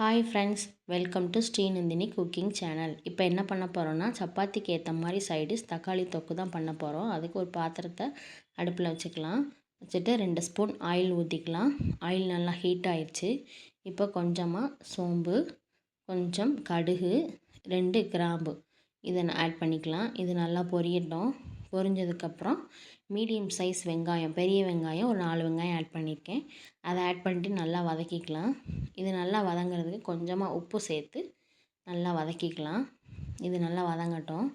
Hi friends welcome to Srinandhini cooking channel இப்போ என்ன பண்ண போகிறோன்னா சப்பாத்திக்கு ஏற்ற மாதிரி சைடிஷ் தக்காளி தொக்கு தான் பண்ண போகிறோம் அதுக்கு ஒரு பாத்திரத்தை அடுப்பில் வச்சுக்கலாம். வச்சுட்டு ரெண்டு ஸ்பூன் ஆயில் ஊற்றிக்கலாம் ஆயில் நல்லா ஹீட் ஆயிடுச்சு இப்போ கொஞ்சமாக சோம்பு கொஞ்சம் கடுகு ரெண்டு கிராம்பு. இதை ஆட் பண்ணிக்கலாம். இது நல்லா பொரியட்டும். பொரிஞ்சதுக்கப்புறம் மீடியம் சைஸ் வெங்காயம் பெரிய வெங்காயம் ஒரு நாலு வெங்காயம் ஆட் பண்ணியிருக்கேன். அதை ஆட் பண்ணிட்டு நல்லா வதக்கிக்கலாம். இது நல்லா வதங்கிறதுக்கு கொஞ்சமாக உப்பு சேர்த்து நல்லா வதக்கிக்கலாம். இது நல்லா வதங்கட்டும்.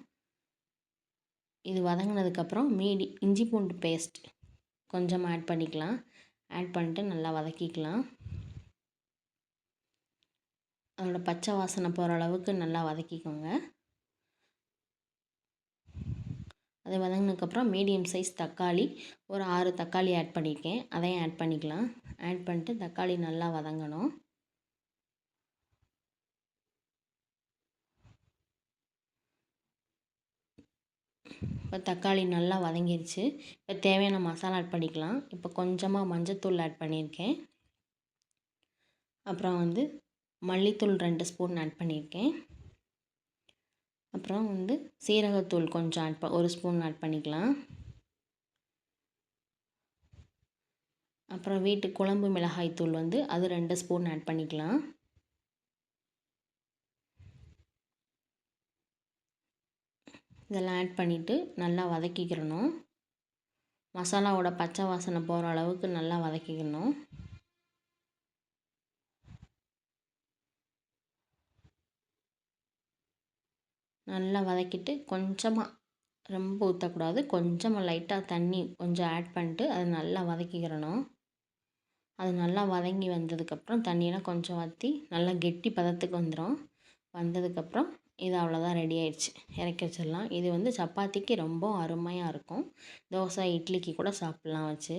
இது வதங்கினதுக்கப்புறம் மீடி இஞ்சி பூண்டு பேஸ்ட் கொஞ்சமாக ஆட் பண்ணிக்கலாம். ஆட் பண்ணிட்டு நல்லா வதக்கிக்கலாம். அதோட பச்சை வாசனை போகிற அளவுக்கு நல்லா வதக்கிக்கோங்க. அது வதங்கினதுக்கப்புறம் மீடியம் சைஸ் தக்காளி ஒரு ஆறு தக்காளி ஆட் பண்ணியிருக்கேன் அதையும் ஆட் பண்ணிக்கலாம். ஆட் பண்ணிட்டு தக்காளி நல்லா வதங்கணும். இப்போ தக்காளி நல்லா வதங்கிருச்சு. இப்போ தேவையான மசாலா ஆட் பண்ணிக்கலாம். இப்போ கொஞ்சமாக மஞ்சத்தூள் ஆட் பண்ணியிருக்கேன் அப்புறம் வந்து மல்லித்தூள் ரெண்டு ஸ்பூன் ஆட் பண்ணியிருக்கேன் அப்புறம் வந்து சீரகத்தூள் கொஞ்சம் ஆட் ப ஒரு ஸ்பூன் ஆட் பண்ணிக்கலாம். அப்புறம் வீட்டு குழம்பு மிளகாய் தூள் வந்து அது ரெண்டு ஸ்பூன் ஆட் பண்ணிக்கலாம். இதெல்லாம் ஆட் பண்ணிவிட்டு நல்லா வதக்கிக்கிறணும். மசாலாவோட பச்சை வாசனை போகிற அளவுக்கு நல்லா வதக்கிக்கணும். நல்லா வதக்கிட்டு கொஞ்சமாக ரொம்ப ஊற்றக்கூடாது கொஞ்சமாக லைட்டாக தண்ணி கொஞ்சம் ஆட் பண்ணிட்டு அதை நல்லா வதக்கிக்கிறணும். அது நல்லா வதங்கி வந்ததுக்கப்புறம் தண்ணியெல்லாம் கொஞ்சம் வற்றி நல்லா கெட்டி பதத்துக்கு வந்துடும் வந்ததுக்கப்புறம் இது அவ்வளோதான் ரெடி ஆயிடுச்சு. இறக்கி வச்சிடலாம். இது வந்து சப்பாத்திக்கு ரொம்ப அருமையாக இருக்கும். தோசை இட்லிக்கு கூட சாப்பிட்லாம் வச்சு.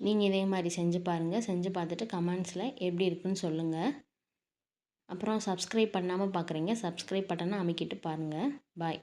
நீங்கள் இதே மாதிரி செஞ்சு பாருங்கள் செஞ்சு பார்த்துட்டு கமெண்ட்ஸில் எப்படி இருக்குன்னு சொல்லுங்கள் அப்புறம் சப்ஸ்கிரைப் பண்ணாமல் பார்க்குறீங்க சப்ஸ்கிரைப் பட்டனை அமைக்கிட்டு பாருங்கள் பாய்